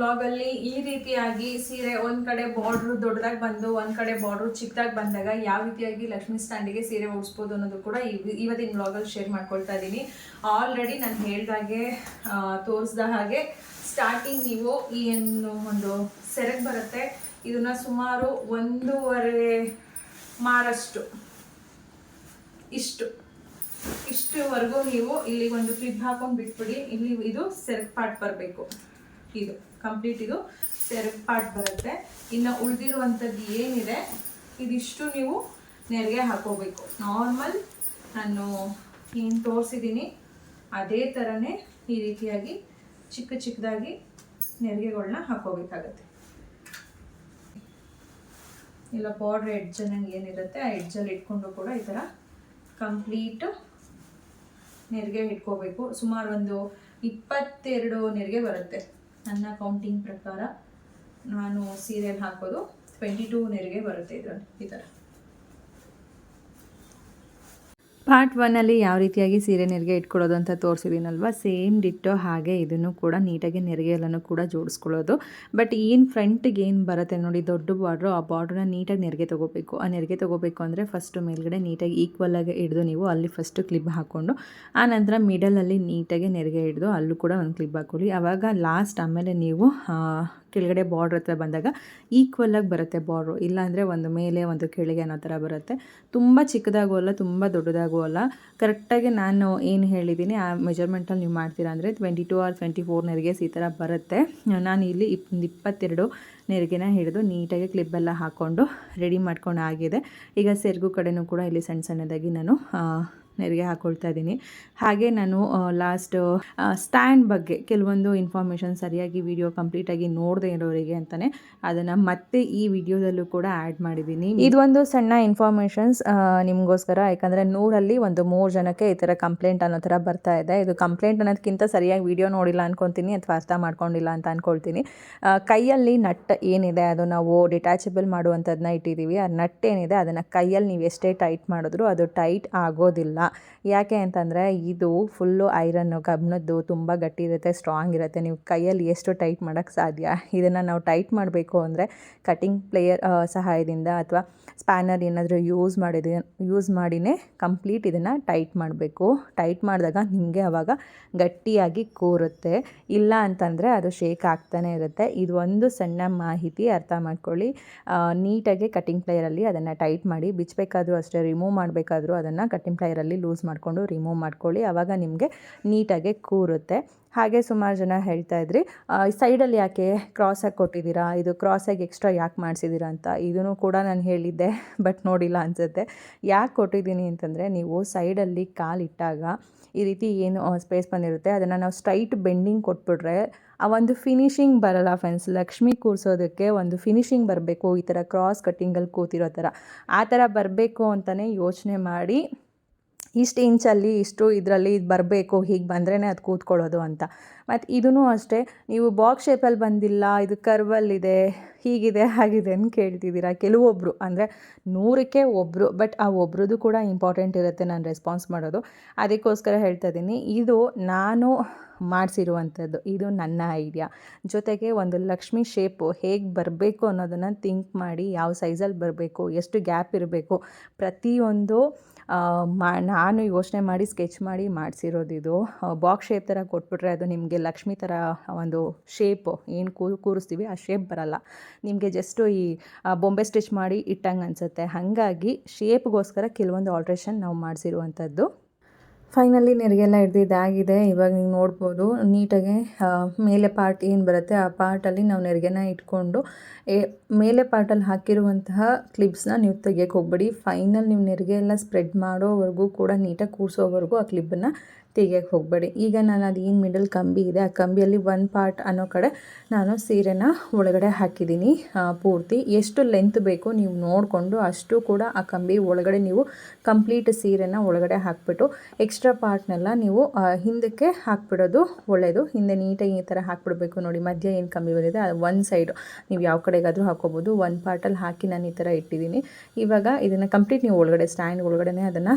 ವ್ಲಾಗಲ್ಲಿ ಈ ರೀತಿಯಾಗಿ ಸೀರೆ ಒಂದ್ ಕಡೆ ಬಾರ್ಡ್ರು ದೊಡ್ಡದಾಗಿ ಬಂದು, ಒಂದ್ ಕಡೆ ಬಾರ್ಡ್ರು ಚಿಕ್ಕದಾಗಿ ಬಂದಾಗ ಯಾವ ರೀತಿಯಾಗಿ ಲಕ್ಷ್ಮಿ ಸ್ಟ್ಯಾಂಡಿಗೆ ಸೀರೆ ಉಡಿಸ್ಬೋದು ಅನ್ನೋದು ಕೂಡ ಇವತ್ತಿನ ಬ್ಲಾಗ್ ಅಲ್ಲಿ ಶೇರ್ ಮಾಡ್ಕೊಳ್ತಾ ಇದ್ದೀನಿ ಆಲ್ರೆಡಿ ನಾನು ಹೇಳ್ದಾಗೆ ತೋರಿಸ್ದ ಹಾಗೆ ಸ್ಟಾರ್ಟಿಂಗ್ ನೀವು ಈ ಏನು ಒಂದು ಸೆರೆಗ್ ಬರುತ್ತೆ, ಇದನ್ನ ಸುಮಾರು ಒಂದೂವರೆ ಮಾರಷ್ಟು, ಇಷ್ಟು, ಇಷ್ಟುವರೆಗೂ ನೀವು ಇಲ್ಲಿ ಒಂದು ಕ್ಲಿಪ್ ಹಾಕೊಂಡು ಬಿಟ್ಬಿಡಿ, ಇಲ್ಲಿ ಇದು ಸೆರೆಕ್ ಪಾರ್ಟ್ ಬರಬೇಕು. ಇದು ಕಂಪ್ಲೀಟ್ ಇದು ಸೆರಗ್ ಪಾರ್ಟ್ ಬರುತ್ತೆ. ಇನ್ನು ಉಳಿದಿರುವಂಥದ್ದು ಏನಿದೆ, ಇದಿಷ್ಟು ನೀವು ನೆರಿಗೆ ಹಾಕೋಬೇಕು. ನಾರ್ಮಲ್ ನಾನು ಏನು ತೋರಿಸಿದ್ದೀನಿ ಅದೇ ಥರನೇ ಈ ರೀತಿಯಾಗಿ ಚಿಕ್ಕ ಚಿಕ್ಕದಾಗಿ ನೆರಿಗೆಗಳನ್ನ ಹಾಕೋಬೇಕಾಗತ್ತೆ. ಇಲ್ಲ ಬಾರ್ಡ್ರ್ ಎಡ್ಜ್ ನಂಗೆ ಏನಿರುತ್ತೆ, ಆ ಎಡ್ಜಲ್ಲಿ ಇಟ್ಕೊಂಡು ಕೂಡ ಈ ಥರ ಕಂಪ್ಲೀಟ್ ನೆರಿಗೆ ಇಟ್ಕೋಬೇಕು. ಸುಮಾರು ಒಂದು ಇಪ್ಪತ್ತೆರಡು ನೆರಿಗೆ ಬರುತ್ತೆ. ನನ್ನ ಕೌಂಟಿಂಗ್ ಪ್ರಕಾರ ನಾನು ಸೀರಿಯಲ್ ಹಾಕೋದು ಟ್ವೆಂಟಿ ಟೂ ನೆರಿಗೆ ಬರುತ್ತೆ ಇದರಲ್ಲಿ ಈ ಥರ. ಪಾರ್ಟ್ ಒನ್ನಲ್ಲಿ ಯಾವ ರೀತಿಯಾಗಿ ಸೀರೆ ನೆರಿಗೆ ಇಟ್ಕೊಳ್ಳೋದು ಅಂತ ತೋರಿಸಿದ್ದೀನಲ್ವ ಸೇಮ್ ಡಿಟ್ಟೋ ಹಾಗೆ ಇದನ್ನು ಕೂಡ ನೀಟಾಗಿ ನೆರಿಗೆ ಎಲ್ಲನೂ ಕೂಡ ಜೋಡಿಸ್ಕೊಳ್ಳೋದು. ಬಟ್ ಏನು ಫ್ರಂಟಿಗೆ ಏನು ಬರುತ್ತೆ ನೋಡಿ, ದೊಡ್ಡ ಬಾರ್ಡ್ರು ಆ ಬಾರ್ಡ್ರನ್ನ ನೀಟಾಗಿ ನೆರಿಗೆ ತೊಗೋಬೇಕು. ಆ ನೆರಿಗೆ ತೊಗೋಬೇಕು ಅಂದರೆ ಫಸ್ಟು ಮೇಲ್ಗಡೆ ನೀಟಾಗಿ ಈಕ್ವಲ್ ಆಗಿ ಹಿಡಿದು ನೀವು ಅಲ್ಲಿ ಫಸ್ಟು ಕ್ಲಿಪ್ ಹಾಕ್ಕೊಂಡು, ಆ ನಂತರ ಮಿಡಲಲ್ಲಿ ನೀಟಾಗಿ ನೆರಿಗೆ ಹಿಡಿದು, ಅಲ್ಲೂ ಕೂಡ ಒಂದು ಕ್ಲಿಪ್ ಹಾಕೊಳ್ಳಿ. ಆವಾಗ ಲಾಸ್ಟ್ ಆಮೇಲೆ ನೀವು ಕೆಳಗಡೆ ಬಾರ್ಡ್ರ್ ಹತ್ರ ಬಂದಾಗ ಈಕ್ವಲ್ ಆಗಿ ಬರುತ್ತೆ ಬಾರ್ಡ್ರು ಇಲ್ಲಾಂದರೆ ಒಂದು ಮೇಲೆ ಒಂದು ಕೆಳಗೆ ಅನ್ನೋ ಥರ ಬರುತ್ತೆ. ತುಂಬ ಚಿಕ್ಕದಾಗೂ ಅಲ್ಲ, ತುಂಬ ದೊಡ್ಡದಾಗೂ ಅಲ್ಲ. ಕರೆಕ್ಟಾಗಿ ನಾನು ಏನು ಹೇಳಿದ್ದೀನಿ, ಆ ಮೆಜರ್ಮೆಂಟಲ್ಲಿ ನೀವು ಮಾಡ್ತೀರಾ ಅಂದರೆ twenty two or twenty four ನೆರಿಗೆಸ್ ಈ ಥರ ಬರುತ್ತೆ. ನಾನು ಇಲ್ಲಿ ಇಪ್, ಇಪ್ಪತ್ತೆರಡು ನೆರಿಗೆನ ಹಿಡಿದು ನೀಟಾಗಿ ಕ್ಲಿಪ್ಪೆಲ್ಲ ಹಾಕ್ಕೊಂಡು ರೆಡಿ ಮಾಡ್ಕೊಂಡು ಆಗಿದೆ. ಈಗ ಸೆರಗು ಕಡೆನೂ ಕೂಡ ಇಲ್ಲಿ ಸಣ್ಣ ಸಣ್ಣದಾಗಿ ನಾನು ನೆರಿಗೆ ಹಾಕ್ಕೊಳ್ತಾ ಇದ್ದೀನಿ. ಹಾಗೆ ನಾನು ಲಾಸ್ಟ್ ಸ್ಟ್ಯಾಂಡ್ ಬಗ್ಗೆ ಕೆಲವೊಂದು ಇನ್ಫಾರ್ಮೇಷನ್ ಸರಿಯಾಗಿ ವಿಡಿಯೋ ಕಂಪ್ಲೀಟಾಗಿ ನೋಡದೆ ಇರೋರಿಗೆ ಅಂತಲೇ ಅದನ್ನು ಮತ್ತೆ ಈ ವಿಡಿಯೋದಲ್ಲೂ ಕೂಡ ಆ್ಯಡ್ ಮಾಡಿದ್ದೀನಿ. ಇದೊಂದು ಸಣ್ಣ ಇನ್ಫಾರ್ಮೇಷನ್ಸ್ ನಿಮಗೋಸ್ಕರ. ಯಾಕಂದರೆ ನೂರಲ್ಲಿ ಒಂದು ಮೂರು ಜನಕ್ಕೆ ಈ ಥರ ಕಂಪ್ಲೇಂಟ್ ಅನ್ನೋ ಥರ ಬರ್ತಾ ಇದೆ. ಇದು ಕಂಪ್ಲೇಂಟ್ ಅನ್ನೋದಕ್ಕಿಂತ ಸರಿಯಾಗಿ ವಿಡಿಯೋ ನೋಡಿಲ್ಲ ಅನ್ಕೊತೀನಿ ಅಥವಾ ಅರ್ಥ ಮಾಡ್ಕೊಂಡಿಲ್ಲ ಅಂತ ಅಂದ್ಕೊಳ್ತೀನಿ ಕೈಯಲ್ಲಿ ನಟ್ ಏನಿದೆ ಅದು ನಾವು ಡಿಟ್ಯಾಚಬಲ್ ಮಾಡುವಂಥದ್ದನ್ನ ಇಟ್ಟಿದ್ದೀವಿ. ಆ ನಟ್ ಏನಿದೆ ಅದನ್ನು ಕೈಯಲ್ಲಿ ನೀವು ಎಷ್ಟೇ ಟೈಟ್ ಮಾಡಿದ್ರು ಅದು ಟೈಟ್ ಆಗೋದಿಲ್ಲ. ಯಾಕೆ ಅಂತಂದರೆ ಇದು ಫುಲ್ಲು ಐರನ್ನು ಕಬ್ಬಿಣದ್ದು ತುಂಬ ಗಟ್ಟಿ ಇರುತ್ತೆ ಸ್ಟ್ರಾಂಗ್ ಇರುತ್ತೆ. ನೀವು ಕೈಯಲ್ಲಿ ಎಷ್ಟು ಟೈಟ್ ಮಾಡೋಕ್ಕೆ ಸಾಧ್ಯ? ಇದನ್ನು ನಾವು ಟೈಟ್ ಮಾಡಬೇಕು ಅಂದರೆ ಕಟಿಂಗ್ ಪ್ಲೇಯರ್ ಸಹಾಯದಿಂದ ಅಥವಾ ಸ್ಪ್ಯಾನರ್ ಏನಾದರೂ ಯೂಸ್ ಮಾಡಿದ ಯೂಸ್ ಮಾಡಿನೇ ಕಂಪ್ಲೀಟ್ ಇದನ್ನು ಟೈಟ್ ಮಾಡಬೇಕು. ಟೈಟ್ ಮಾಡಿದಾಗ ನಿಮಗೆ ಆವಾಗ ಗಟ್ಟಿಯಾಗಿ ಕೂರುತ್ತೆ. ಇಲ್ಲ ಅಂತಂದರೆ ಅದು ಶೇಕ್ ಆಗ್ತಾನೆ ಇರುತ್ತೆ. ಇದು ಒಂದು ಸಣ್ಣ ಮಾಹಿತಿ ಅರ್ಥ ಮಾಡ್ಕೊಳ್ಳಿ. ನೀಟಾಗಿ ಕಟಿಂಗ್ ಪ್ಲೇಯರಲ್ಲಿ ಅದನ್ನು ಟೈಟ್ ಮಾಡಿ ಬಿಚ್ಚಬೇಕಾದ್ರೂ ಅಷ್ಟೇ ರಿಮೂವ್ ಮಾಡಬೇಕಾದ್ರೂ ಅದನ್ನು ಕಟಿಂಗ್ ಪ್ಲೇಯರಲ್ಲಿ ಲೂಸ್ ಮಾಡಿಕೊಂಡು ರಿಮೂವ್ ಮಾಡ್ಕೊಳ್ಳಿ. ಆವಾಗ ನಿಮಗೆ ನೀಟಾಗಿ ಕೂರುತ್ತೆ. ಹಾಗೆ ಸುಮಾರು ಜನ ಹೇಳ್ತಾ ಇದ್ರಿ ಸೈಡಲ್ಲಿ ಯಾಕೆ ಕ್ರಾಸಾಗಿ ಕೊಟ್ಟಿದ್ದೀರಾ? ಇದು ಕ್ರಾಸಾಗಿ ಎಕ್ಸ್ಟ್ರಾ ಯಾಕೆ ಮಾಡಿಸಿದ್ದೀರಾ ಅಂತ? ಇದನ್ನು ಕೂಡ ನಾನು ಹೇಳಿದ್ದೆ ಬಟ್ ನೋಡಿಲ್ಲ ಅನಿಸುತ್ತೆ. ಯಾಕೆ ಕೊಟ್ಟಿದ್ದೀನಿ ಅಂತಂದರೆ, ನೀವು ಸೈಡಲ್ಲಿ ಕಾಲಿಟ್ಟಾಗ ಈ ರೀತಿ ಏನು ಸ್ಪೇಸ್ ಬಂದಿರುತ್ತೆ. ಅದನ್ನು ನಾವು ಸ್ಟ್ರೈಟ್ ಬೆಂಡಿಂಗ್ ಕೊಟ್ಬಿಟ್ರೆ, ಆ ಒಂದು ಫಿನಿಶಿಂಗ್ ಬರಲ್ಲ ಫ್ರೆಂಡ್ಸ್ ಲಕ್ಷ್ಮಿ ಕೂರಿಸೋದಕ್ಕೆ ಒಂದು ಫಿನಿಶಿಂಗ್ ಬರಬೇಕು, ಈ ಥರ ಕ್ರಾಸ್ ಕಟ್ಟಿಂಗಲ್ಲಿ ಕೂತಿರೋ ಥರ ಆ ಥರ ಬರಬೇಕು ಅಂತಲೇ ಯೋಚನೆ ಮಾಡಿ ಇಷ್ಟು ಇಂಚಲ್ಲಿ ಇಷ್ಟು ಇದರಲ್ಲಿ ಇದು ಬರಬೇಕು, ಹೀಗೆ ಬಂದ್ರೇ ಅದು ಕೂತ್ಕೊಳ್ಳೋದು ಅಂತ. ಮತ್ತು ಇದೂ ಅಷ್ಟೇ, ನೀವು ಬಾಕ್ಸ್ ಶೇಪಲ್ಲಿ ಬಂದಿಲ್ಲ, ಇದು ಕರ್ವಲ್ಲಿದೆ ಹೀಗಿದೆ, ಹಾಗಿದೆ ಅಂತ ಕೇಳ್ತಿದ್ದೀರಾ? ಕೆಲವೊಬ್ಬರು ಅಂದರೆ ನೂರಕ್ಕೆ ಒಬ್ಬರು ಬಟ್ ಆ ಒಬ್ರದ್ದು ಕೂಡ ಇಂಪಾರ್ಟೆಂಟ್ ಇರುತ್ತೆ ನಾನು ರೆಸ್ಪಾನ್ಸ್ ಮಾಡೋದು. ಅದಕ್ಕೋಸ್ಕರ ಹೇಳ್ತಾ ಇದ್ದೀನಿ, ಇದು ನಾನು ಮಾಡಿಸಿರುವಂಥದ್ದು, ಇದು ನನ್ನ ಐಡಿಯಾ ಜೊತೆಗೆ ಒಂದು ಲಕ್ಷ್ಮಿ ಶೇಪು ಹೇಗೆ ಬರಬೇಕು ಅನ್ನೋದನ್ನು ಥಿಂಕ್ ಮಾಡಿ, ಯಾವ ಸೈಜಲ್ಲಿ ಬರಬೇಕು, ಎಷ್ಟು ಗ್ಯಾಪ್ ಇರಬೇಕು, ಪ್ರತಿಯೊಂದು ಮಾ, ನಾನು ಯೋಚನೆ ಮಾಡಿ ಸ್ಕೆಚ್ ಮಾಡಿ ಮಾಡಿಸಿರೋದಿದು ಬಾಕ್ಸ್ ಶೇಪ್ ಥರ ಕೊಟ್ಬಿಟ್ರೆ ಅದು ನಿಮಗೆ ಲಕ್ಷ್ಮಿ ಥರ ಒಂದು ಶೇಪು ಏನು ಕೂ ಕೂರಿಸ್ತೀವಿ, ಆ ಶೇಪ್ ಬರಲ್ಲ. ನಿಮಗೆ ಜಸ್ಟು ಈ ಬೊಂಬೆ ಸ್ಟಿಚ್ ಮಾಡಿ ಇಟ್ಟಂಗೆ ಅನಿಸುತ್ತೆ. ಹಾಗಾಗಿ ಶೇಪ್ಗೋಸ್ಕರ ಕೆಲವೊಂದು ಆಲ್ಟ್ರೇಷನ್ ನಾವು ಮಾಡಿಸಿರುವಂಥದ್ದು. ಫೈನಲಿ ನೆರಿಗೆಲ್ಲ ಹಿಡ್ದಿದ್ದಾಗಿದೆ ಇವಾಗ ನೀವು ನೋಡ್ಬೋದು, ನೀಟಾಗಿ ಮೇಲೆ ಪಾರ್ಟ್ ಏನು ಬರುತ್ತೆ ಆ ಪಾರ್ಟಲ್ಲಿ ನಾವು ನೆರಿಗೆನ ಇಟ್ಕೊಂಡು ಮೇಲೆ ಪಾರ್ಟಲ್ಲಿ ಹಾಕಿರುವಂತಹ ಕ್ಲಿಪ್ಸ್ನ ನೀವು ತೆಗಿಯೋಕೆ ಹೋಗ್ಬೇಡಿ. ಫೈನಲ್ ನೀವು ನೆರಿಗೆ ಎಲ್ಲ ಸ್ಪ್ರೆಡ್ ಮಾಡೋವರೆಗೂ ಕೂಡ ನೀಟಾಗಿ ಕೂರಿಸೋವರೆಗೂ ಆ ಕ್ಲಿಪ್ಪನ್ನು ತೆಗಿಯೋಕ್ಕೆ ಹೋಗಬೇಡಿ. ಈಗ ನಾನು ಅದು ಏನು ಮಿಡಲ್ ಕಂಬಿ ಇದೆ. ಆ ಕಂಬಿಯಲ್ಲಿ ಒಂದು ಪಾರ್ಟ್ ಅನ್ನೋ ಕಡೆ ನಾನು ಸೀರೆನ ಒಳಗಡೆ ಹಾಕಿದ್ದೀನಿ. ಪೂರ್ತಿ ಎಷ್ಟು ಲೆಂತ್ ಬೇಕು ನೀವು ನೋಡಿಕೊಂಡು ಅಷ್ಟು ಕೂಡ ಆ ಕಂಬಿ ಒಳಗಡೆ ನೀವು ಕಂಪ್ಲೀಟ್ ಸೀರೆನ ಒಳಗಡೆ ಹಾಕ್ಬಿಟ್ಟು ಎಕ್ಸ್ಟ್ರಾ ಪಾರ್ಟ್ನೆಲ್ಲ ನೀವು ಹಿಂದಕ್ಕೆ ಹಾಕ್ಬಿಡೋದು ಒಳ್ಳೆಯದು ಹಿಂದೆ ನೀಟಾಗಿ ಈ ಥರ ಹಾಕ್ಬಿಡ್ಬೇಕು ನೋಡಿ. ಮಧ್ಯ ಏನು ಕಂಬಿ ಬಂದಿದೆ? ಅದು ಒಂದು ಸೈಡು ನೀವು ಯಾವ ಕಡೆಗಾದರೂ ಹಾಕೋಬೋದು ಒಂದು ಪಾರ್ಟಲ್ಲಿ ಹಾಕಿ ನಾನು ಈ ಥರ ಇಟ್ಟಿದ್ದೀನಿ. ಇವಾಗ ಇದನ್ನು ಕಂಪ್ಲೀಟ್ ನೀವು ಒಳಗಡೆ ಸ್ಟ್ಯಾಂಡ್ ಒಳಗಡೆ ಅದನ್ನು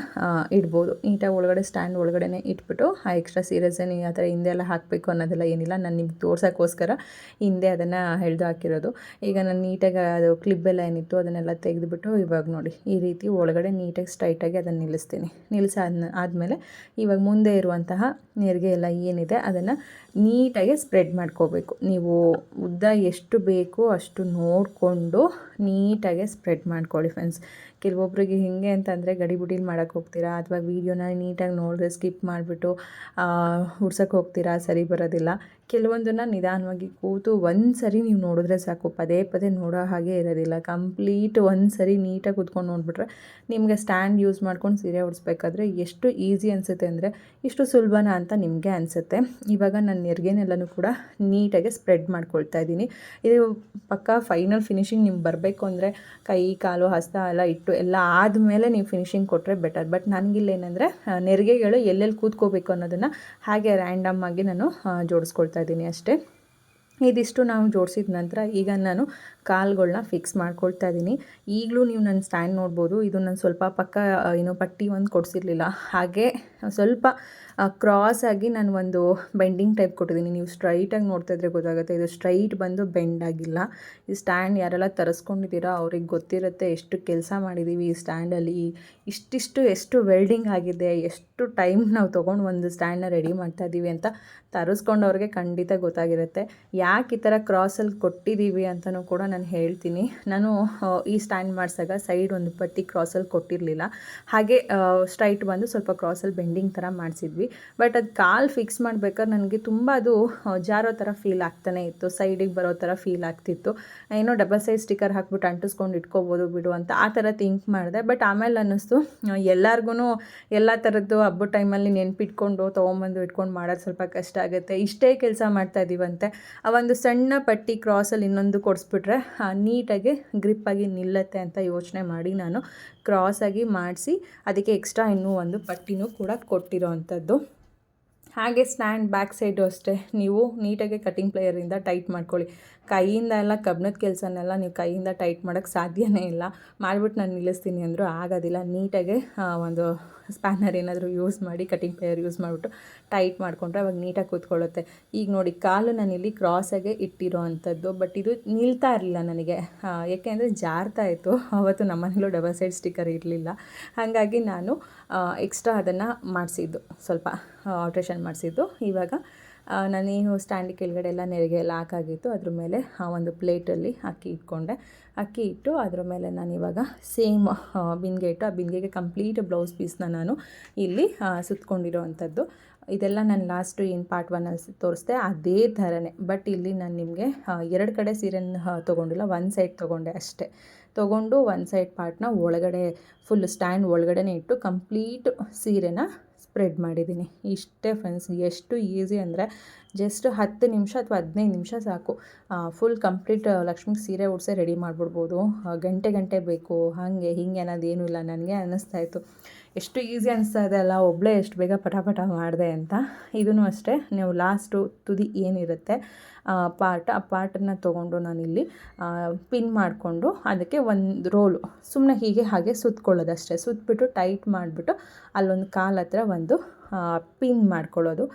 ಇಡ್ಬೋದು. ನೀಟಾಗಿ ಒಳಗಡೆ ಸ್ಟ್ಯಾಂಡ್ ಒಳಗಡೆ ಇಟ್ಬಿಟ್ಟು ಇಟ್ಬಿಟ್ಟು ಆ ಎಕ್ಸ್ಟ್ರಾ ಸೀರೆಸನ್ನು ಆ ಥರ ಹಿಂದೆ ಎಲ್ಲ ಹಾಕಬೇಕು ಅನ್ನೋದೆಲ್ಲ ಏನಿಲ್ಲ. ನಾನು ನಿಮ್ಗೆ ತೋರ್ಸೋಕ್ಕೋಸ್ಕರ ಹಿಂದೆ ಅದನ್ನು ಎಳ್ದು ಹಾಕಿರೋದು. ಈಗ ನಾನು ನೀಟಾಗಿ ಅದು ಕ್ಲಿಬ್ಬೆಲ್ಲ ಏನಿತ್ತು ಅದನ್ನೆಲ್ಲ ತೆಗೆದುಬಿಟ್ಟು ಇವಾಗ ನೋಡಿ, ಈ ರೀತಿ ಒಳಗಡೆ ನೀಟಾಗಿ ಸ್ಟ್ರೈಟಾಗಿ ಅದನ್ನು ನಿಲ್ಲಿಸ್ತೀನಿ. ನಿಲ್ಲಿಸ ಆದಮೇಲೆ ಇವಾಗ ಮುಂದೆ ಇರುವಂತಹ ನೆರಿಗೆ ಎಲ್ಲ ಏನಿದೆ ಅದನ್ನು ನೀಟಾಗಿ ಸ್ಪ್ರೆಡ್ ಮಾಡ್ಕೋಬೇಕು. ನೀವು ಉದ್ದ ಎಷ್ಟು ಬೇಕು ಅಷ್ಟು ನೋಡಿಕೊಂಡು ನೀಟಾಗಿ ಸ್ಪ್ರೆಡ್ ಮಾಡ್ಕೊಳ್ಳಿ ಫ್ರೆಂಡ್ಸ್ ಕೆಲವೊಬ್ರಿಗೆ ಹೇಗೆ ಅಂತಂದರೆ ಗಡಿಬಿಡಿಲಿ ಮಾಡೋಕ್ಕೆ ಹೋಗ್ತೀರಾ ಅಥವಾ ವೀಡಿಯೋನ ನೀಟಾಗಿ ನೋಡಿದ್ರೆ ಸ್ಕಿಪ್ ಮಾಡಿಬಿಟ್ಟು ಹುಡ್ಸೋಕ್ಕೆ ಹೋಗ್ತೀರಾ ಸರಿ ಬರೋದಿಲ್ಲ. ಕೆಲವೊಂದನ್ನು ನಿಧಾನವಾಗಿ ಕೂತು ಒಂದು ಸರಿ ನೀವು ನೋಡಿದ್ರೆ ಸಾಕು ಪದೇ ಪದೇ ನೋಡೋ ಹಾಗೆ ಇರೋದಿಲ್ಲ. ಕಂಪ್ಲೀಟ್ ಒಂದು ಸರಿ ನೀಟಾಗಿ ಕೂತ್ಕೊಂಡು ನೋಡಿಬಿಟ್ರೆ ನಿಮಗೆ ಸ್ಟ್ಯಾಂಡ್ ಯೂಸ್ ಮಾಡ್ಕೊಂಡು ಸೀರೆ ಉಡಿಸ್ಬೇಕಾದ್ರೆ ಎಷ್ಟು ಈಸಿ ಅನಿಸುತ್ತೆ ಅಂದರೆ ಇಷ್ಟು ಸುಲಭನ ಅಂತ ನಿಮಗೆ ಅನಿಸುತ್ತೆ. ಇವಾಗ ನಾನು ನೆರಿಗೆನೆಲ್ಲನೂ ಕೂಡ ನೀಟಾಗಿ ಸ್ಪ್ರೆಡ್ ಮಾಡ್ಕೊಳ್ತಾ ಇದ್ದೀನಿ. ಇದು ಪಕ್ಕ ಫೈನಲ್ ಫಿನಿಶಿಂಗ್ ನಿಮ್ಗೆ ಬರಬೇಕು ಅಂದರೆ ಕೈ ಕಾಲು ಹಸ್ತ ಎಲ್ಲ ಇಟ್ಟು ಎಲ್ಲ ಆದಮೇಲೆ ನೀವು ಫಿನಿಶಿಂಗ್ ಕೊಟ್ಟರೆ ಬೆಟರ್. ಬಟ್ ನನಗಿಲ್ಲೇನೆಂದರೆ ನೆರಿಗೆಗಳು ಎಲ್ಲೆಲ್ಲಿ ಕೂತ್ಕೋಬೇಕು ಅನ್ನೋದನ್ನು ಹಾಗೆ ರ್ಯಾಂಡಮ್ ಆಗಿ ನಾನು ಆ, ಜೋಡಿಸ್ಕೊಳ್ತಾ ಇದ್ದೀನಿ ಅಷ್ಟೇ. ಇದಿಷ್ಟು ನಾವು ಜೋಡಿಸಿದ ನಂತರ ಈಗ ನಾನು ಕಾಲ್ಗಳನ್ನ ಫಿಕ್ಸ್ ಮಾಡ್ಕೊಳ್ತಾ ಇದ್ದೀನಿ. ಈಗಲೂ ನೀವು ನನ್ನ ಸ್ಟ್ಯಾಂಡ್ ನೋಡ್ಬೋದು. ಇದು ನಾನು ಸ್ವಲ್ಪ ಪಕ್ಕ ಏನೋ ಪಟ್ಟಿ ಒಂದು ಕೊಡಿಸಿರ್ಲಿಲ್ಲ. ಹಾಗೆ ಸ್ವಲ್ಪ ಕ್ರಾಸ್ ಆಗಿ ನಾನು ಒಂದು ಬೆಂಡಿಂಗ್ ಟೈಪ್ ಕೊಟ್ಟಿದ್ದೀನಿ. ನೀವು ಸ್ಟ್ರೈಟಾಗಿ ನೋಡ್ತಾ ಇದ್ರೆ ಗೊತ್ತಾಗುತ್ತೆ. ಇದು ಸ್ಟ್ರೈಟ್ ಬಂದು ಬೆಂಡ್ ಆಗಿಲ್ಲ. ಈ ಸ್ಟ್ಯಾಂಡ್ ಯಾರೆಲ್ಲ ತರಿಸ್ಕೊಂಡಿದ್ದೀರಾ ಅವ್ರಿಗೆ ಗೊತ್ತಿರುತ್ತೆ ಎಷ್ಟು ಕೆಲಸ ಮಾಡಿದ್ದೀವಿ ಈ ಸ್ಟ್ಯಾಂಡಲ್ಲಿ ಇಷ್ಟಿಷ್ಟು, ಎಷ್ಟು ವೆಲ್ಡಿಂಗ್ ಆಗಿದೆ, ಎಷ್ಟು ಟೈಮ್ ನಾವು ತೊಗೊಂಡು ಒಂದು ಸ್ಟ್ಯಾಂಡನ್ನ ರೆಡಿ ಮಾಡ್ತಾ ಇದ್ದೀವಿ ಅಂತ ತರಿಸ್ಕೊಂಡವ್ರಿಗೆ ಖಂಡಿತ ಗೊತ್ತಾಗಿರುತ್ತೆ. ಯಾಕೆ ಈ ಥರ ಕ್ರಾಸಲ್ಲಿ ಕೊಟ್ಟಿದ್ದೀವಿ ಅಂತಲೂ ಕೂಡ ನಾನು ಹೇಳ್ತೀನಿ. ನಾನು ಈ ಸ್ಟ್ಯಾಂಡ್ ಮಾಡಿಸಾಗ ಸೈಡ್ ಒಂದು ಪಟ್ಟಿ ಕ್ರಾಸಲ್ಲಿ ಕೊಟ್ಟಿರಲಿಲ್ಲ. ಹಾಗೆ ಸ್ಟ್ರೈಟ್ ಬಂದು ಸ್ವಲ್ಪ ಕ್ರಾಸಲ್ಲಿ ಬೆಂಡಿಂಗ್ ಥರ ಮಾಡಿಸಿದ್ವಿ. ಬಟ್ ಅದು ಕಾಲು ಫಿಕ್ಸ್ ಮಾಡ್ಬೇಕಾದ್ರೆ ನನಗೆ ತುಂಬ ಅದು ಜಾರೋ ಥರ ಫೀಲ್ ಆಗ್ತಾನೆ ಇತ್ತು. ಸೈಡಿಗೆ ಬರೋ ಥರ ಫೀಲ್ ಆಗ್ತಿತ್ತು. ಏನೋ ಡಬಲ್ ಸೈಜ್ ಸ್ಟಿಕ್ಕರ್ ಹಾಕ್ಬಿಟ್ಟು ಅಂಟಿಸ್ಕೊಂಡು ಇಟ್ಕೋಬೋದು ಬಿಡು ಅಂತ ಆ ಥರ ಥಿಂಕ್ ಮಾಡಿದೆ. ಬಟ್ ಆಮೇಲೆ ಅನ್ನಿಸ್ತು ಎಲ್ಲರಿಗೂ ಎಲ್ಲ ಥರದ್ದು ಹಬ್ಬದ ಟೈಮಲ್ಲಿ ನೆನ್ಪಿಟ್ಕೊಂಡು ತೊಗೊಂಬಂದು ಇಟ್ಕೊಂಡು ಮಾಡೋದು ಸ್ವಲ್ಪ ಕಷ್ಟ ಆಗುತ್ತೆ. ಇಷ್ಟೇ ಕೆಲಸ ಮಾಡ್ತಾ ಇದ್ದೀವಂತೆ ಆ ಒಂದು ಸಣ್ಣ ಪಟ್ಟಿ ಕ್ರಾಸಲ್ಲಿ ಇನ್ನೊಂದು ಕೊಡಿಸ್ಬಿಟ್ರೆ ನೀಟಾಗಿ ಗ್ರಿಪ್ಪಾಗಿ ನಿಲ್ಲತ್ತೆ ಅಂತ ಯೋಚನೆ ಮಾಡಿ ನಾನು. ಕ್ರಾಸಾಗಿ ಮಾಡಿಸಿ ಅದಕ್ಕೆ ಎಕ್ಸ್ಟ್ರಾ ಇನ್ನೂ ಒಂದು ಪಟ್ಟಿನೂ ಕೂಡ ಕೊಟ್ಟಿರೋ ಅಂಥದ್ದು ಹಾಗೆ ಸ್ಟ್ಯಾಂಡ್ ಬ್ಯಾಕ್ ಸೈಡು ಅಷ್ಟೇ. ನೀವು ನೀಟಾಗಿ ಕಟಿಂಗ್ ಪ್ಲೇಯರಿಂದ ಟೈಟ್ ಮಾಡ್ಕೊಳ್ಳಿ. ಕೈಯಿಂದ ಎಲ್ಲ ಕಬ್ಬಿಣದ ಕೆಲಸನೆಲ್ಲ ನೀವು ಕೈಯಿಂದ ಟೈಟ್ ಮಾಡೋಕ್ಕೆ ಸಾಧ್ಯವೇ ಇಲ್ಲ. ಮಾಡಿಬಿಟ್ಟು ನಾನು ನಿಲ್ಲಿಸ್ತೀನಿ ಅಂದರೂ ಆಗೋದಿಲ್ಲ. ನೀಟಾಗೆ ಒಂದು ಸ್ಪ್ಯಾನರ್ ಏನಾದರೂ ಯೂಸ್ ಮಾಡಿ, ಕಟಿಂಗ್ ಪ್ಲೇಯರ್ ಯೂಸ್ ಮಾಡಿಬಿಟ್ಟು ಟೈಟ್ ಮಾಡಿಕೊಂಡ್ರೆ ಅವಾಗ ನೀಟಾಗಿ ಕೂತ್ಕೊಳ್ಳುತ್ತೆ. ಈಗ ನೋಡಿ, ಕಾಲು ನಾನಿಲ್ಲಿ ಕ್ರಾಸಾಗೆ ಇಟ್ಟಿರೋ ಅಂಥದ್ದು, ಬಟ್ ಇದು ನಿಲ್ತಾ ಇರಲಿಲ್ಲ ನನಗೆ. ಏಕೆಂದರೆ ಜಾರ್ತಾ ಇತ್ತು. ಅವತ್ತು ನಮ್ಮನೇಲೂ ಡಬಲ್ ಸೈಡ್ ಸ್ಟಿಕ್ಕರ್ ಇರಲಿಲ್ಲ. ಹಾಗಾಗಿ ನಾನು ಎಕ್ಸ್ಟ್ರಾ ಅದನ್ನು ಮಾಡಿಸಿದ್ದು ಸ್ವಲ್ಪ. ಆಲ್ಟ್ರೇಷನ್ ಮಾಡಿಸಿದ್ದು. ಇವಾಗ ನಾನು ನಾನೇನು ಸ್ಟ್ಯಾಂಡಿಗೆ ಕೆಳಗಡೆ ಎಲ್ಲ ನೆರಿಗೆ ಎಲ್ಲ ಹಾಕಾಗಿತ್ತು ಅದ್ರ ಮೇಲೆ, ಆ, ಒಂದು ಪ್ಲೇಟಲ್ಲಿ ಅಕ್ಕಿ ಇಟ್ಕೊಂಡೆ. ಅಕ್ಕಿ ಇಟ್ಟು, ಅದ್ರ ಮೇಲೆ ನಾನು ಇವಾಗ ಸೇಮ್ ಬಿಂದಿಗೆ ಇಟ್ಟು ಆ ಬಿಂದಿಗೆಗೆ ಕಂಪ್ಲೀಟ್ ಬ್ಲೌಸ್ ಪೀಸ್ನ ನಾನು ಇಲ್ಲಿ ಸುತ್ತಕೊಂಡಿರೋ ಅಂಥದ್ದು ಇದೆಲ್ಲ ನಾನು ಲಾಸ್ಟು ಏನು ಪಾರ್ಟ್ ಒನ್ನಲ್ಲಿ ತೋರಿಸ್ದೆ. ಅದೇ ಥರನೇ. ಬಟ್ ಇಲ್ಲಿ ನಾನು ನಿಮಗೆ ಎರಡು ಕಡೆ ಸೀರೆನ ತೊಗೊಂಡಿಲ್ಲ. ಒನ್ ಸೈಡ್ ತೊಗೊಂಡೆ ಅಷ್ಟೇ. ತೊಗೊಂಡು ಒನ್ ಸೈಡ್ ಪಾರ್ಟ್ನ ಒಳಗಡೆ ಫುಲ್ ಸ್ಟ್ಯಾಂಡ್ ಒಳಗಡೆನೇ ಇಟ್ಟು ಕಂಪ್ಲೀಟ್ ಸೀರೆನ ಸ್ಪ್ರೆಡ್ ಮಾಡಿದ್ದೀನಿ. ಇಷ್ಟೇ ಫ್ರೆಂಡ್ಸ್ ಎಷ್ಟು ಈಸಿ ಅಂದರೆ ಜಸ್ಟ್ ಹತ್ತು ನಿಮಿಷ ಅಥವಾ ಹದಿನೈದು ನಿಮಿಷ ಸಾಕು. ಫುಲ್ ಕಂಪ್ಲೀಟ್ ಲಕ್ಷ್ಮಿಗೆ ಸೀರೆ ಉಡ್ಸೆ ರೆಡಿ ಮಾಡಿಬಿಡ್ಬೋದು. ಗಂಟೆ ಗಂಟೆ ಬೇಕು. ಹಾಗೆ ಹಿಂಗೆ ಅನ್ನೋದೇನೂ ಇಲ್ಲ ನನಗೆ ಅನ್ನಿಸ್ತಾ ಇತ್ತು. ಎಷ್ಟು ಈಸಿ ಅನಿಸ್ತಾ ಇದೆ ಅಲ್ಲ ಒಬ್ಬಳೇ ಎಷ್ಟು ಬೇಗ ಪಟ ಪಟ ಮಾಡಿದೆ ಅಂತ. ಇದೂ ಅಷ್ಟೇ. ನೀವು ಲಾಸ್ಟು ತುದಿ ಏನಿರುತ್ತೆ ಪಾರ್ಟ್, ಆ ಪಾರ್ಟನ್ನು ತೊಗೊಂಡು ನಾನಿಲ್ಲಿ ಪಿನ್ ಮಾಡಿಕೊಂಡು ಅದಕ್ಕೆ ಒಂದು ರೋಲು ಸುಮ್ಮನೆ ಹೀಗೆ ಹಾಗೆ ಸುತ್ಕೊಳ್ಳೋದು ಅಷ್ಟೇ ಸುತ್ತಬಿಟ್ಟು ಟೈಟ್ ಮಾಡಿಬಿಟ್ಟು ಅಲ್ಲೊಂದು ಕಾಲು ಹತ್ರ ಒಂದು ಪಿನ್ ಮಾಡ್ಕೊಳ್ಳೋದು.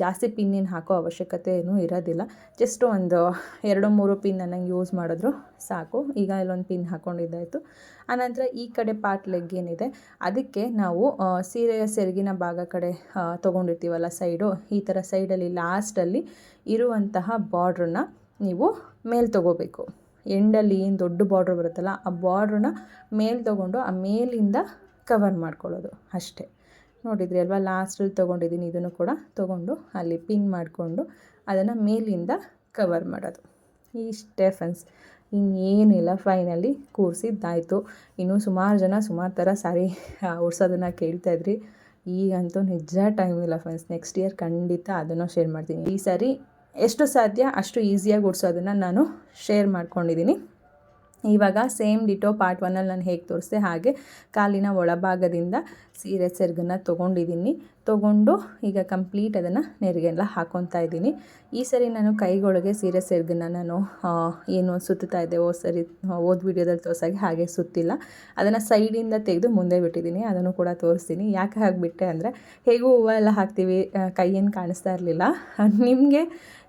ಜಾಸ್ತಿ ಪಿನ್ನೇನು ಹಾಕೋ ಅವಶ್ಯಕತೆ ಏನೂ ಇರೋದಿಲ್ಲ. ಜಸ್ಟ್ ಒಂದು ಎರಡು ಮೂರು ಪಿನ್ ನನಗೆ ಯೂಸ್ ಮಾಡಿದ್ರು ಸಾಕು. ಈಗ ಇಲ್ಲೊಂದು ಪಿನ್ ಹಾಕ್ಕೊಂಡಿದ್ದಾಯಿತು ಆನಂತರ ಈ ಕಡೆ ಪಾರ್ಟ್ ಲೆಗ್ ಏನಿದೆ, ಅದಕ್ಕೆ ನಾವು ಸೀರೆಯ ಸೆರಗಿನ ಭಾಗ ಕಡೆ ತೊಗೊಂಡಿರ್ತೀವಲ್ಲ ಸೈಡು, ಈ ಥರ ಸೈಡಲ್ಲಿ ಲಾಸ್ಟಲ್ಲಿ ಇರುವಂತಹ ಬಾರ್ಡ್ರನ್ನ ನೀವು ಮೇಲೆ ತೊಗೋಬೇಕು. ಎಂಡಲ್ಲಿ ಏನು ದೊಡ್ಡ ಬಾರ್ಡ್ರ್ ಬರುತ್ತಲ್ಲ, ಆ ಬಾರ್ಡ್ರನ್ನ ಮೇಲೆ ತೊಗೊಂಡು ಆ ಮೇಲಿಂದ ಕವರ್ ಮಾಡ್ಕೊಳ್ಳೋದು ಅಷ್ಟೇ. ನೋಡಿದ್ರಿ ಅಲ್ವಾ? ಲಾಸ್ಟಲ್ಲಿ ತೊಗೊಂಡಿದ್ದೀನಿ. ಇದನ್ನು ಕೂಡ ತೊಗೊಂಡು ಅಲ್ಲಿ ಪಿನ್ ಮಾಡಿಕೊಂಡು ಅದನ್ನು ಮೇಲಿಂದ ಕವರ್ ಮಾಡೋದು. ಇಷ್ಟೇ ಫ್ರೆಂಡ್ಸ್ ಇನ್ನೇನಿಲ್ಲ ಫೈನಲಿ ಕೂರಿಸಿದ್ದಾಯಿತು. ಇನ್ನೂ ಸುಮಾರು ಜನ ಸುಮಾರು ಥರ ಸಾರಿ ಉಡ್ಸೋದನ್ನು ಕೇಳ್ತಾಯಿದ್ರಿ ಈಗಂತೂ ನಿಜ ಟೈಮ್ ಇಲ್ಲ ಫ್ರೆಂಡ್ಸ್ ನೆಕ್ಸ್ಟ್ ಇಯರ್ ಖಂಡಿತ ಅದನ್ನು ಶೇರ್ ಮಾಡ್ತೀನಿ. ಈ ಸಾರಿ ಎಷ್ಟು ಸಾಧ್ಯ, ಅಷ್ಟು ಈಸಿಯಾಗಿ ಉಡ್ಸೋದನ್ನು ನಾನು ಶೇರ್ ಮಾಡ್ಕೊಂಡಿದ್ದೀನಿ. ಇವಾಗ ಸೇಮ್ ಡಿಟೋ ಪಾರ್ಟ್ ಒನ್ನಲ್ಲಿ ನಾನು ಹೇಗೆ ತೋರಿಸ್ದೆ ಹಾಗೆ ಕಾಲಿನ ಒಳಭಾಗದಿಂದ ಸೀರೆ ಸೆರ್ಗನ್ನು ತೊಗೊಂಡಿದ್ದೀನಿ ತೊಗೊಂಡು ಈಗ ಕಂಪ್ಲೀಟ್ ಅದನ್ನು ನೆರಿಗೆಲ್ಲ ಹಾಕೊತಾ ಇದ್ದೀನಿ. ಈ ಸರಿ ನಾನು ಕೈಗೊಳಗೆ ಸೀರೆ ಸೆರಗನ್ನು ನಾನು ಏನು ಸುತ್ತಾ ಇದ್ದೆ ಓ ಸರಿ ಓದ್ ವಿಡಿಯೋದಲ್ಲಿ ತೋರ್ಸಾಗೆ ಹಾಗೆ ಸುತ್ತಿಲ್ಲ. ಅದನ್ನು ಸೈಡಿಂದ ತೆಗೆದು ಮುಂದೆ ಬಿಟ್ಟಿದ್ದೀನಿ ಅದನ್ನು ಕೂಡ ತೋರಿಸ್ತೀನಿ. ಯಾಕೆ ಹಾಕಿಬಿಟ್ಟೆ ಅಂದರೆ ಹೇಗೂ ಹೂವು ಎಲ್ಲ ಹಾಕ್ತೀವಿ ಏನು ಕಾಣಿಸ್ತಾ ಇರಲಿಲ್ಲ. ನಿಮಗೆ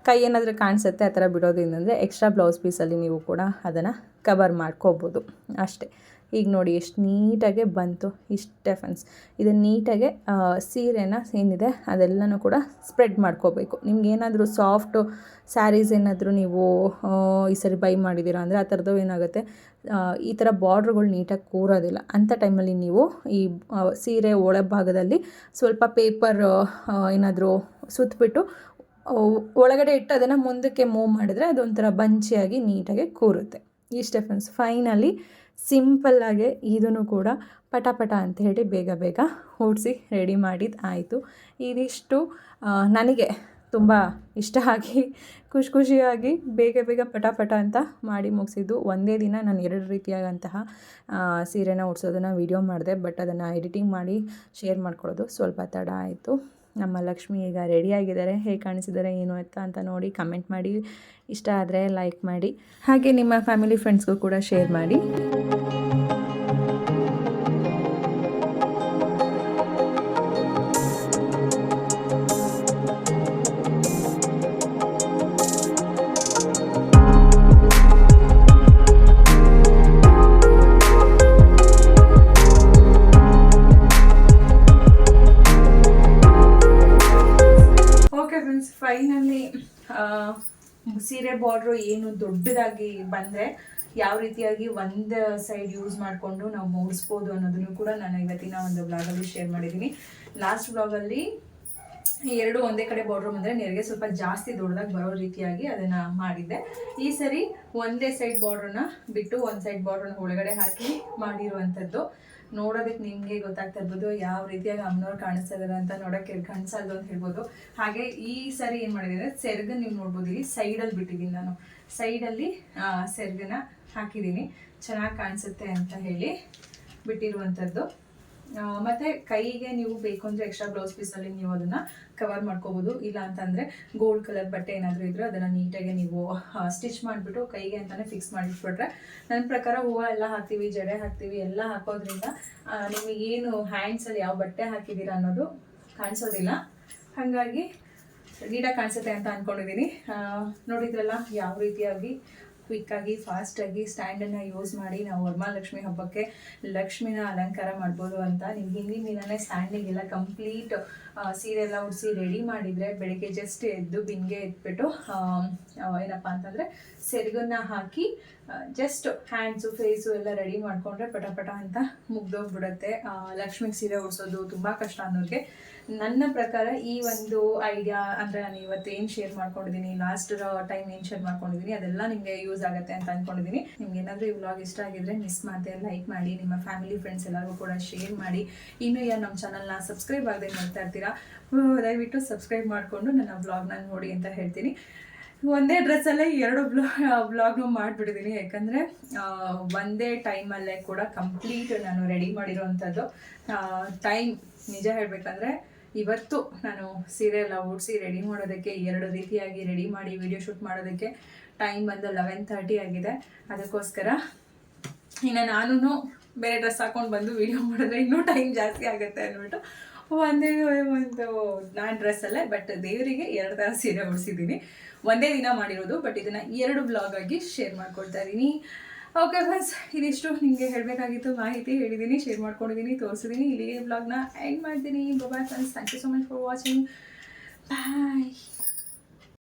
ಕೈ ಏನಾದರೂ ಕಾಣಿಸುತ್ತೆ ಆ ಥರ ಬಿಡೋದ್ರಿಂದ ಅಂದರೆ ಎಕ್ಸ್ಟ್ರಾ ಬ್ಲೌಸ್ ಪೀಸಲ್ಲಿ ನೀವು ಕೂಡ ಅದನ್ನು ಕವರ್ ಮಾಡ್ಕೋಬೋದು. ಅಷ್ಟೇ. ಈಗ ನೋಡಿ ಎಷ್ಟು ನೀಟಾಗೆ ಬಂತು. ಇಷ್ಟು ಫ್ರೆಂಡ್ಸ್ ಇದನ್ನು ನೀಟಾಗೆ ಸೀರೆನ ಏನಿದೆ ಅದೆಲ್ಲನೂ ಕೂಡ ಸ್ಪ್ರೆಡ್ ಮಾಡ್ಕೋಬೇಕು. ನಿಮ್ಗೆ ಏನಾದರೂ ಸಾಫ್ಟು ಸ್ಯಾರೀಸ್ ಏನಾದರೂ ನೀವು ಈ ಸರಿ ಬೈ ಮಾಡಿದ್ದೀರಾ ಅಂದರೆ ಆ ಥರದ್ದು ಏನಾಗುತ್ತೆ ಈ ಥರ ಬಾರ್ಡ್ರ್ಗಳು ನೀಟಾಗಿ ಕೂರೋದಿಲ್ಲ. ಅಂಥ ಟೈಮಲ್ಲಿ ನೀವು ಈ ಸೀರೆ ಒಳಭಾಗದಲ್ಲಿ ಸ್ವಲ್ಪ ಪೇಪರ್ ಏನಾದರೂ ಸುತ್ತಬಿಟ್ಟು ಒಳಗಡೆ ಇಟ್ಟು ಅದನ್ನು ಮುಂದಕ್ಕೆ ಮೂವ್ ಮಾಡಿದ್ರೆ ಅದೊಂಥರ ಬಂಚಿಯಾಗಿ ನೀಟಾಗಿ ಕೂರುತ್ತೆ. ಇಷ್ಟೇ ಫ್ರೆಂಡ್ಸ್ ಫೈನಲಿ ಸಿಂಪಲ್ಲಾಗೆ ಇದನ್ನು ಕೂಡ ಪಟ ಪಟ ಅಂತ ಹೇಳಿ ಬೇಗ ಬೇಗ ಓಡಿಸಿ ರೆಡಿ ಮಾಡಿದ್ದು ಆಯಿತು. ಇದಿಷ್ಟು ನನಗೆ ತುಂಬ ಇಷ್ಟ ಆಗಿ, ಖುಷಿ ಖುಷಿಯಾಗಿ ಬೇಗ ಬೇಗ ಪಟ ಪಟ ಅಂತ ಮಾಡಿ ಮುಗಿಸಿದ್ದು. ಒಂದೇ ದಿನ ನಾನು ಎರಡು ರೀತಿಯಾದಂತಹ ಸೀರೆನ ಉಡ್ಸೋದನ್ನು ವಿಡಿಯೋ ಮಾಡಿದೆ ಬಟ್ ಅದನ್ನು ಎಡಿಟಿಂಗ್ ಮಾಡಿ ಶೇರ್ ಮಾಡ್ಕೊಳ್ಳೋದು ಸ್ವಲ್ಪ ತಡ ಆಯಿತು. ನಮ್ಮ ಲಕ್ಷ್ಮಿ ಈಗ ರೆಡಿಯಾಗಿದ್ದಾರೆ ಹೇಗೆ ಕಾಣಿಸಿದ್ದಾರೆ, ಏನು ಅಂತ ಅಂತ ನೋಡಿ ಕಮೆಂಟ್ ಮಾಡಿ. ಇಷ್ಟ ಆದರೆ ಲೈಕ್ ಮಾಡಿ. ಹಾಗೆ ನಿಮ್ಮ ಫ್ಯಾಮಿಲಿ ಫ್ರೆಂಡ್ಸ್ಗೂ ಕೂಡ ಶೇರ್ ಮಾಡಿ. ಸೀರೆ ಬಾರ್ಡ್ರು ಏನು ದೊಡ್ಡದಾಗಿ ಬಂದರೆ ಯಾವ ರೀತಿಯಾಗಿ ಒಂದು ಸೈಡ್ ಯೂಸ್ ಮಾಡಿಕೊಂಡು ನಾವು ಮೂಡಿಸ್ಬೋದು ಅನ್ನೋದನ್ನು ಕೂಡ ನಾನು ಇವತ್ತಿನ ಒಂದು ಬ್ಲಾಗಲ್ಲಿ ಶೇರ್ ಮಾಡಿದ್ದೀನಿ. ಲಾಸ್ಟ್ ಬ್ಲಾಗಲ್ಲಿ ಎರಡು ಒಂದೇ ಕಡೆ ಬಾರ್ಡ್ರ್ ಬಂದರೆ ನೆರಿಗೆ ಸ್ವಲ್ಪ ಜಾಸ್ತಿ ದೊಡ್ಡದಾಗಿ ಬರೋ ರೀತಿಯಾಗಿ ಅದನ್ನು ಮಾಡಿದ್ದೆ. ಈ ಸರಿ ಒಂದೇ ಸೈಡ್ ಬಾರ್ಡ್ರನ್ನ ಬಿಟ್ಟು ಒಂದು ಸೈಡ್ ಬಾರ್ಡ್ರನ್ನ ಒಳಗಡೆ ಹಾಕಿ ಮಾಡಿರುವಂಥದ್ದು. ನೋಡೋದಕ್ಕೆ ನಿಮಗೆ ಗೊತ್ತಾಗ್ತಾ ಇರ್ಬೋದು ಯಾವ ರೀತಿಯಾಗಿ ಅಮ್ಮನವ್ರು ಕಾಣಿಸ್ತಾ ಇದ್ದಾರೆ ಅಂತ ನೋಡೋಕ್ಕೆ ಕಾಣಿಸಲ್ದು ಅಂತ ಹೇಳ್ಬೋದು. ಹಾಗೆ ಈ ಸರಿ ಏನು ಮಾಡಿದ್ದೀನಿ ಸೆರ್ಗ ನೀವು ನೋಡ್ಬೋದು, ಇಲ್ಲಿ ಸೈಡಲ್ಲಿ ಬಿಟ್ಟಿದ್ದೀನಿ ನಾನು. ಸೈಡಲ್ಲಿ ಸೆರ್ಗನ ಹಾಕಿದ್ದೀನಿ. ಚೆನ್ನಾಗಿ ಕಾಣಿಸುತ್ತೆ ಅಂತ ಹೇಳಿ ಬಿಟ್ಟಿರುವಂಥದ್ದು ಮತ್ತೆ ಕೈಗೆ ನೀವು ಬೇಕು ಅಂದರೆ ಎಕ್ಸ್ಟ್ರಾ ಬ್ಲೌಸ್ ಪೀಸಲ್ಲಿ ನೀವು ಅದನ್ನ ಕವರ್ ಮಾಡ್ಕೋಬೋದು. ಇಲ್ಲ ಅಂತಂದರೆ ಗೋಲ್ಡ್ ಕಲರ್ ಬಟ್ಟೆ ಏನಾದರೂ ಇದ್ದರೆ ಅದನ್ನು ನೀಟಾಗಿ ನೀವು ಸ್ಟಿಚ್ ಮಾಡಿಬಿಟ್ಟು ಕೈಗೆ ಅಂತಲೇ ಫಿಕ್ಸ್ ಮಾಡಿಟ್ಬಿಟ್ರೆ ನನ್ನ ಪ್ರಕಾರ ಹೂವು ಎಲ್ಲ ಹಾಕ್ತೀವಿ, ಜಡೆ ಹಾಕ್ತೀವಿ, ಎಲ್ಲ ಹಾಕೋದ್ರಿಂದ ನಿಮಗೆ ಏನು ಹ್ಯಾಂಡ್ಸಲ್ಲಿ ಯಾವ ಬಟ್ಟೆ ಹಾಕಿದ್ದೀರಾ ಅನ್ನೋದು ಕಾಣಿಸೋದಿಲ್ಲ. ಹಾಗಾಗಿ ನೀಟಾಗಿ ಕಾಣಿಸುತ್ತೆ ಅಂತ ಅಂದ್ಕೊಂಡಿದ್ದೀನಿ ನೋಡಿದ್ರಲ್ಲ, ಯಾವ ರೀತಿಯಾಗಿ ಕ್ವಿಕ್ಕಾಗಿ ಫಾಸ್ಟಾಗಿ ಸ್ಟ್ಯಾಂಡನ್ನು ಯೂಸ್ ಮಾಡಿ ನಾವು ವರಮಹಾಲಕ್ಷ್ಮಿ ಹಬ್ಬಕ್ಕೆ ಲಕ್ಷ್ಮಿನ ಅಲಂಕಾರ ಮಾಡ್ಬೋದು ಅಂತ. ನಿಮ್ಗೆ ಹಿಂದಿನ ದಿನನೇ ಸ್ಟ್ಯಾಂಡಿಗೆಲ್ಲ ಕಂಪ್ಲೀಟ್ ಸೀರೆ ಎಲ್ಲ ಉಡಿಸಿ ರೆಡಿ ಮಾಡಿದರೆ ಬೆಳಿಗ್ಗೆ ಜಸ್ಟ್ ಎದ್ದು ಬಿನ್ಗೆ ಆ, ಏನಪ್ಪ ಅಂತಂದರೆ ಸೆರಗನ್ನ ಹಾಕಿ ಜಸ್ಟ್ ಹ್ಯಾಂಡ್ಸು ಫೇಸು ಎಲ್ಲ ರೆಡಿ ಮಾಡಿಕೊಂಡ್ರೆ ಪಟ ಪಟ ಅಂತ ಮುಗ್ದೋಗ್ಬಿಡುತ್ತೆ. ಲಕ್ಷ್ಮಿಗೆ ಸೀರೆ ಉಡಿಸೋದು ತುಂಬ ಕಷ್ಟ ಅನ್ನೋರಿಗೆ. ನನ್ನ ಪ್ರಕಾರ ಈ ಒಂದು ಐಡಿಯಾ ಅಂದರೆ ನಾನು ಇವತ್ತು ಏನು ಶೇರ್ ಮಾಡ್ಕೊಂಡಿದ್ದೀನಿ ಲಾಸ್ಟ್ ಟೈಮ್ ಏನು ಶೇರ್ ಮಾಡ್ಕೊಂಡಿದ್ದೀನಿ ಅದೆಲ್ಲ ನಿಮಗೆ ಯೂಸ್ ಆಗುತ್ತೆ ಅಂತ ಅಂದ್ಕೊಂಡಿದ್ದೀನಿ ನಿಮ್ಗೆ ಏನಾದರೂ ಈ ವ್ಲಾಗ್ ಇಷ್ಟ ಆಗಿದ್ರೆ ಮಿಸ್ ಮಾಡದೆ ಲೈಕ್ ಮಾಡಿ, ನಿಮ್ಮ ಫ್ಯಾಮಿಲಿ ಫ್ರೆಂಡ್ಸ್ ಎಲ್ಲರೂ ಕೂಡ ಶೇರ್ ಮಾಡಿ. ಇನ್ನು ಯಾರು ನಮ್ಮ ಚಾನಲ್ನ ಸಬ್ಸ್ಕ್ರೈಬ್ ಆಗದೆ ನೋಡ್ತಾ ಇರ್ತೀರಾ, ದಯವಿಟ್ಟು ಸಬ್ಸ್ಕ್ರೈಬ್ ಮಾಡಿಕೊಂಡು ನನ್ನ ವ್ಲಾಗ್ನ ನೋಡಿ ಅಂತ ಹೇಳ್ತೀನಿ. ಒಂದೇ ಡ್ರೆಸ್ಸಲ್ಲೇ ಎರಡು ಬ್ಲಾ ಬ್ಲಾಗ್ನು ಮಾಡಿಬಿಟ್ಟಿದ್ದೀನಿ ಯಾಕಂದರೆ ಒಂದೇ ಟೈಮಲ್ಲೇ ಕೂಡ ಕಂಪ್ಲೀಟ್ ನಾನು ರೆಡಿ ಮಾಡಿರೋವಂಥದ್ದು ಟೈಮ್ ನಿಜ ಹೇಳಬೇಕಂದ್ರೆ ಇವತ್ತು ನಾನು ಸೀರೆ ಎಲ್ಲ ಓಡಿಸಿ ರೆಡಿ ಮಾಡೋದಕ್ಕೆ ಎರಡು ರೀತಿಯಾಗಿ ರೆಡಿ ಮಾಡಿ ವಿಡಿಯೋ ಶೂಟ್ ಮಾಡೋದಕ್ಕೆ ಟೈಮ್ ಬಂದು ಲೆವೆನ್ ತರ್ಟಿ ಆಗಿದೆ. ಅದಕ್ಕೋಸ್ಕರ ಇನ್ನು ನಾನು ಬೇರೆ ಡ್ರೆಸ್ ಹಾಕೊಂಡು ಬಂದು ವಿಡಿಯೋ ಮಾಡಿದ್ರೆ ಇನ್ನೂ ಟೈಮ್ ಜಾಸ್ತಿ ಆಗುತ್ತೆ ಅಂದ್ಬಿಟ್ಟು ಒಂದೇ ಒಂದು ನಾನು ಡ್ರೆಸ್ಸಲ್ಲೇ ಬಟ್ ದೇವರಿಗೆ ಎರಡು ಥರ ಸೀರೆ ಉಡಿಸಿದ್ದೀನಿ. ಒಂದೇ ದಿನ ಮಾಡಿರೋದು ಬಟ್ ಇದನ್ನು ಎರಡು ಬ್ಲಾಗ್ ಆಗಿ ಶೇರ್ ಮಾಡ್ಕೊಳ್ತಾ ಇದ್ದೀನಿ. ಓಕೆ ಫ್ರೆಂಡ್ಸ್ ಇದಿಷ್ಟು. ನಿಮಗೆ ಹೇಳಬೇಕಾಗಿತ್ತು ಮಾಹಿತಿ ಹೇಳಿದ್ದೀನಿ ಶೇರ್ ಮಾಡ್ಕೊಂಡಿದ್ದೀನಿ ತೋರಿಸಿದ್ದೀನಿ ಇಲ್ಲಿಗೆ ಬ್ಲಾಗ್ನ ಎಂಡ್ ಮಾಡ್ತೀನಿ. Bye friends thank you so much for watching bye